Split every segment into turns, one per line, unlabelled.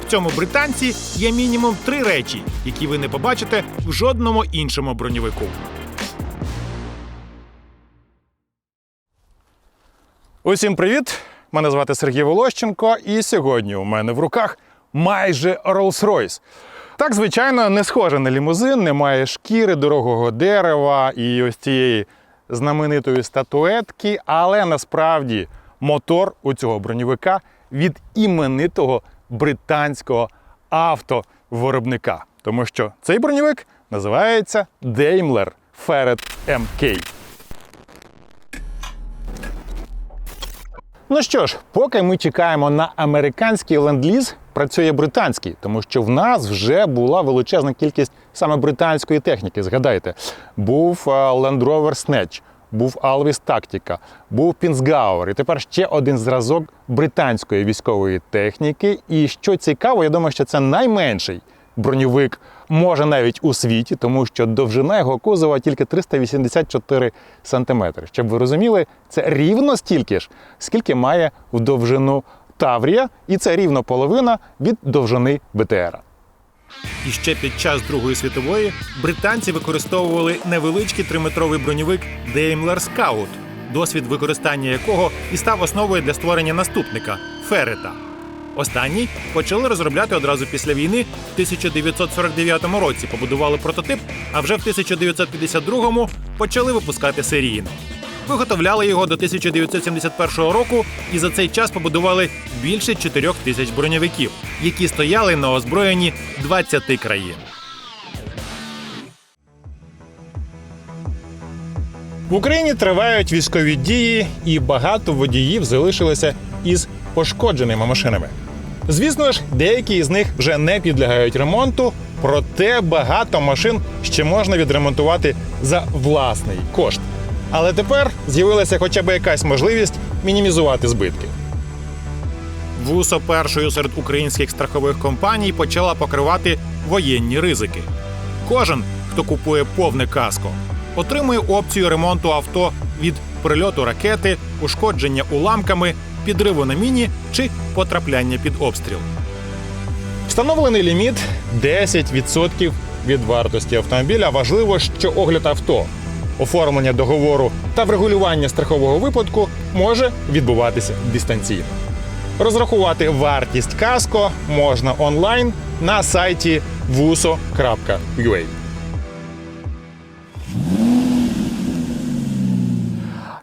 В цьому британці є мінімум три речі, які ви не побачите в жодному іншому броньовику.
Усім привіт! Мене звати Сергій Волощенко, і сьогодні у мене в руках майже Rolls-Royce. Так, звичайно, не схоже на лімузин, немає шкіри, дорогого дерева і ось цієї знаменитої статуетки, але насправді мотор у цього броньовика від іменитого британського автовиробника. Тому що цей броньовик називається Daimler Ferret MK. Ну що ж, поки ми чекаємо на американський ленд-ліз, працює британський, тому що в нас вже була величезна кількість саме британської техніки. Згадайте, був е, Land Rover Snatch, був Alvis Tactica, був Пінсгауер, і тепер ще один зразок британської військової техніки. І що цікаво, я думаю, що це найменший броньовик, може навіть у світі, тому що довжина його кузова тільки 384 см. Щоб ви розуміли, це рівно стільки ж, скільки має в довжину Таврія, і це рівно половина від довжини БТРа.
І ще під час Другої світової британці використовували невеличкий триметровий броньовик Daimler Scout, досвід використання якого і став основою для створення наступника Ферета. Останній почали розробляти одразу після війни в 1949 році. Побудували прототип, а вже в 1952 почали випускати серійно. Виготовляли його до 1971 року і за цей час побудували більше 4 тисяч броньовиків, які стояли на озброєнні 20 країн.
В Україні тривають військові дії, і багато водіїв залишилися із пошкодженими машинами. Звісно ж, деякі із них вже не підлягають ремонту, проте багато машин ще можна відремонтувати за власний кошт. Але тепер з'явилася хоча б якась можливість мінімізувати збитки.
ВУСО першою серед українських страхових компаній почала покривати воєнні ризики. Кожен, хто купує повне каско, отримує опцію ремонту авто від прильоту ракети, ушкодження уламками, підриву на міні чи потрапляння під обстріл.
Встановлений ліміт 10% від вартості автомобіля. Важливо, що огляд авто, оформлення договору та врегулювання страхового випадку може відбуватися дистанційно. Розрахувати вартість каско можна онлайн на сайті vuso.ua.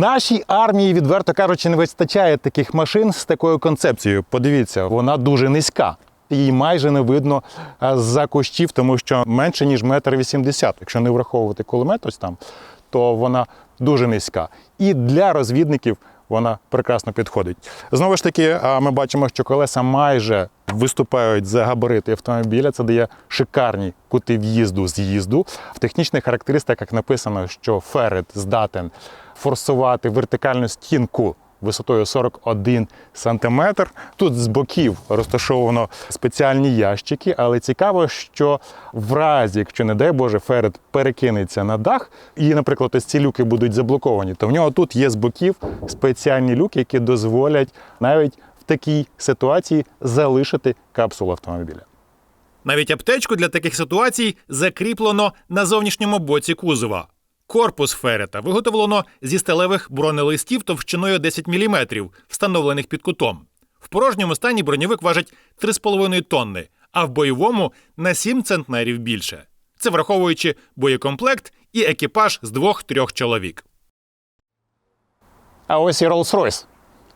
Нашій армії, відверто кажучи, не вистачає таких машин з такою концепцією. Подивіться, вона дуже низька. Її майже не видно з-за кущів, тому що менше ніж метр вісімдесят. Якщо не враховувати кулемет ось там, то вона дуже низька. І для розвідників вона прекрасно підходить. Знову ж таки, ми бачимо, що колеса майже виступають за габарити автомобіля. Це дає шикарні кути в'їзду з'їзду. В технічних характеристиках написано, що ферет здатен форсувати вертикальну стінку висотою 41 см. Тут з боків розташовано спеціальні ящики, але цікаво, що в разі, якщо, не дай Боже, ферет перекинеться на дах, і, наприклад, ось ці люки будуть заблоковані, то в нього тут є з боків спеціальні люки, які дозволять навіть в такій ситуації залишити капсулу автомобіля.
Навіть аптечку для таких ситуацій закріплено на зовнішньому боці кузова. Корпус ферета виготовлено зі сталевих бронелистів товщиною 10 мм, встановлених під кутом. В порожньому стані броньовик важить 3,5 тонни, а в бойовому на 7 центнерів більше. Це враховуючи боєкомплект і екіпаж з двох-трьох чоловік.
А ось і Rolls-Royce.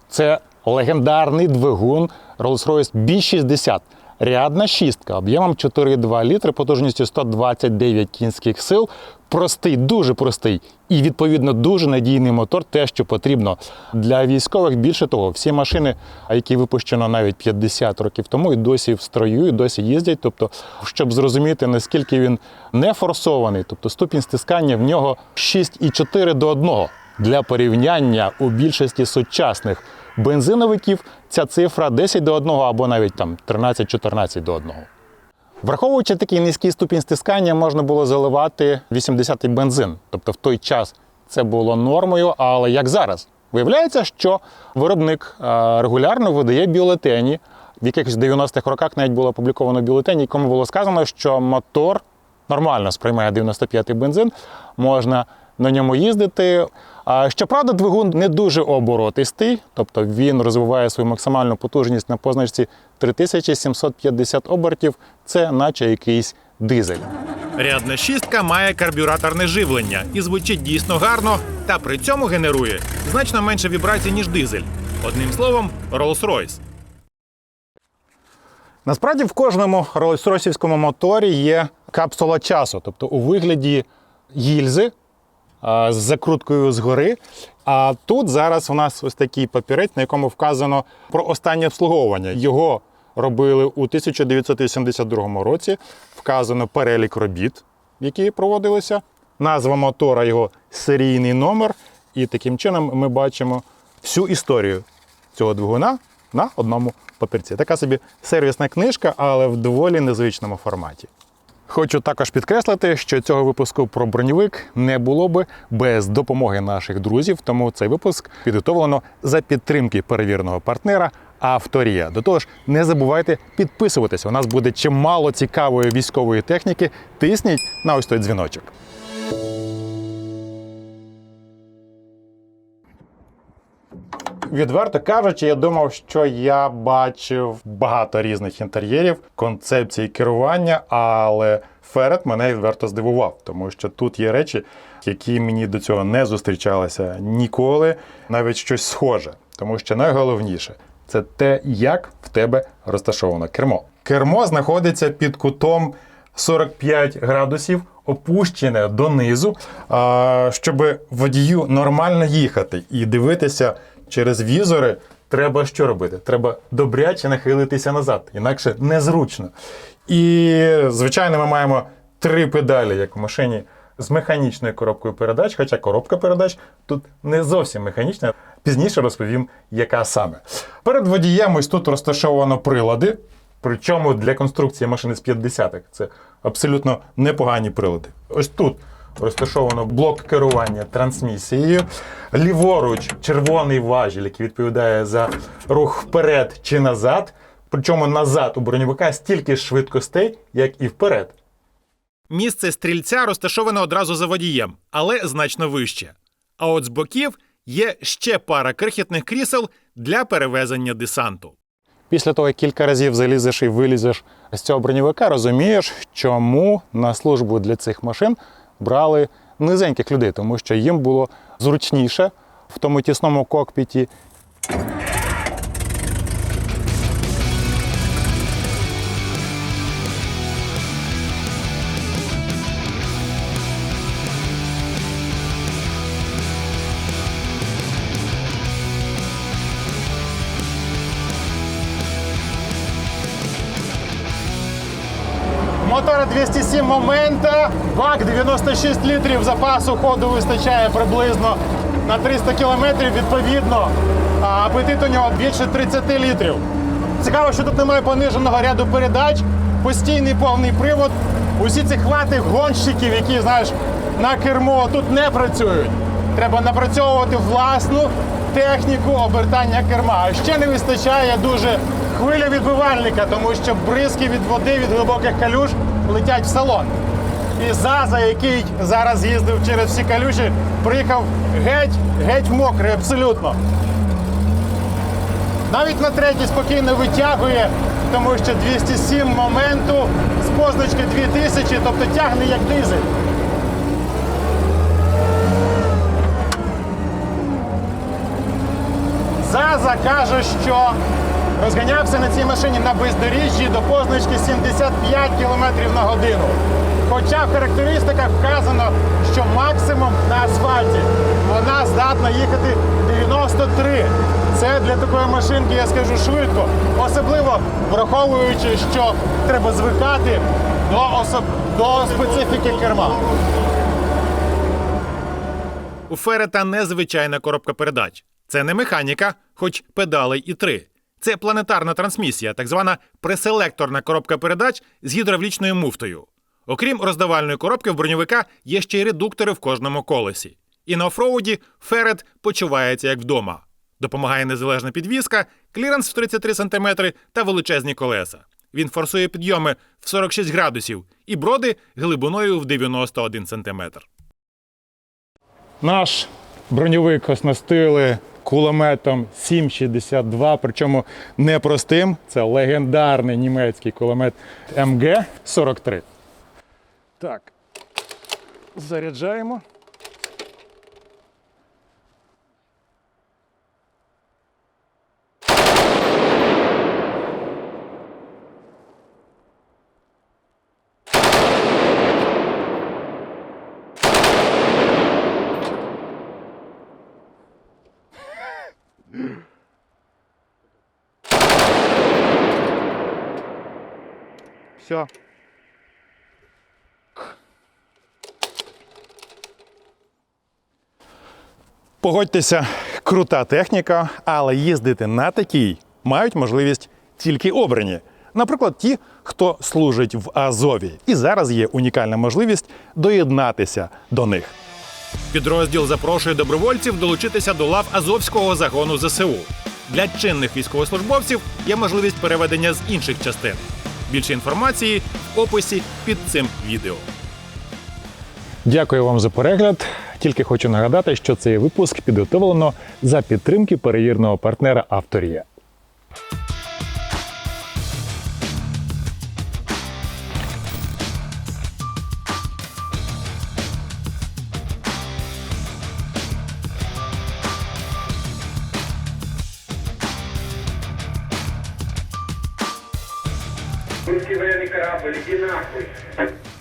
Це легендарний двигун Rolls-Royce B60. Рядна шістка об'ємом 4,2 літри, потужністю 129 кінських сил. Простий, дуже простий і відповідно дуже надійний мотор, те, що потрібно для військових. Більше того, всі машини, які випущено навіть 50 років тому, і досі в строю, і досі їздять. Тобто, щоб зрозуміти, наскільки він не форсований, тобто ступінь стискання в нього 6,4 до 1. Для порівняння у більшості сучасних бензиновиків ця цифра 10 до 1 або навіть там 13-14 до 1. Враховуючи такий низький ступінь стискання, можна було заливати 80-й бензин. Тобто в той час, це було нормою, але як зараз? Виявляється, що виробник е, регулярно видає бюлетені. В якихось 90-х роках навіть було опубліковано бюлетені, якому було сказано, що мотор нормально сприймає 95-й бензин, можна на ньому їздити. А щоправда, двигун не дуже оборотистий, тобто він розвиває свою максимальну потужність на позначці 3750 обертів. Це наче якийсь дизель.
Рядна шістка має карбюраторне живлення і звучить дійсно гарно, та при цьому генерує значно менше вібрацій, ніж дизель. Одним словом, Rolls-Royce.
Насправді в кожному роллс-ройсівському моторі є капсула часу, тобто у вигляді гільзи з закруткою згори. А тут зараз у нас ось такий папірець, на якому вказано про останнє обслуговування. Його робили у 1982 році. Вказано перелік робіт, які проводилися, назва мотора, його серійний номер. І таким чином ми бачимо всю історію цього двигуна на одному папірці. Така собі сервісна книжка, але в доволі незвичному форматі. Хочу також підкреслити, що цього випуску про броньовик не було би без допомоги наших друзів, тому цей випуск підготовлено за підтримки перевіреного партнера Авторія. До того ж, не забувайте підписуватися. У нас буде чимало цікавої військової техніки. Тисніть на ось той дзвіночок. Відверто кажучи, я думав, що я бачив багато різних інтер'єрів, концепцій керування, але Ферет мене відверто здивував, тому що тут є речі, які мені до цього не зустрічалися ніколи, навіть щось схоже. Тому що найголовніше це те, як в тебе розташовано кермо. Кермо знаходиться під кутом 45 градусів, опущене донизу, щоб водію нормально їхати і дивитися через візори. Треба що робити? Треба добряче нахилитися назад, інакше незручно. І, звичайно, ми маємо три педалі, як в машині, з механічною коробкою передач, хоча коробка передач тут не зовсім механічна. Пізніше розповім, яка саме. Перед водієм ось тут розташовано прилади. Причому для конструкції машини з 50-х це абсолютно непогані прилади. Ось тут розташовано блок керування трансмісією. Ліворуч червоний важіль, який відповідає за рух вперед чи назад. Причому назад у броньовика стільки ж швидкостей, як і вперед.
Місце стрільця розташоване одразу за водієм, але значно вище. А от з боків є ще пара крихітних крісел для перевезення десанту.
Після того, як кілька разів залізеш і вилізеш з цього броньовика, розумієш, чому на службу для цих машин брали низеньких людей, тому що їм було зручніше в тому тісному кокпіті. Мотора 207 момента, бак 96 літрів запасу ходу вистачає приблизно на 300 кілометрів. Відповідно, а апетит у нього більше 30 літрів. Цікаво, що тут немає пониженого ряду передач, постійний повний привод. Усі ці хвати гонщиків, які знаєш на кермо тут не працюють. Треба напрацьовувати власну техніку обертання керма. А ще не вистачає дуже хвиля відбивальника, тому що бризки від води від глибоких калюж летять в салон. І Заза, який зараз їздив через всі калюжі, приїхав геть, геть мокрий, абсолютно. Навіть на третій спокійно витягує, тому що 207 моменту з позначки 2000, тобто тягне як дизель. Заза каже, що розганявся на цій машині на бездоріжжі до позначки 75 км на годину. Хоча в характеристиках вказано, що максимум на асфальті вона здатна їхати 93. Це для такої машинки, я скажу, швидко. Особливо враховуючи, що треба звикати до, особ... до специфіки керма.
У Ферета незвичайна коробка передач. Це не механіка, хоч педалей і три. Це планетарна трансмісія, так звана преселекторна коробка передач з гідравлічною муфтою. Окрім роздавальної коробки в броньовика є ще й редуктори в кожному колесі. І на офроуді Ферет почувається як вдома. Допомагає незалежна підвізка, кліренс в 33 см та величезні колеса. Він форсує підйоми в 46 градусів і броди глибиною в 91 см.
Наш броньовик оснастили кулеметом 7,62, причому не простим. Це легендарний німецький кулемет МГ-43. Так, заряджаємо. Все. Погодьтеся, крута техніка, але їздити на такій мають можливість тільки обрані. Наприклад, ті, хто служить в Азові. І зараз є унікальна можливість доєднатися до них.
Підрозділ запрошує добровольців долучитися до лав Азовського загону ЗСУ. Для чинних військовослужбовців є можливість переведення з інших частин. Більше інформації в описі під цим відео.
Дякую вам за перегляд. Тільки хочу нагадати, що цей випуск підготовлено за підтримки перевірного партнера Авторія.
Ele estiver em Nicarágua, ele de Nápoles.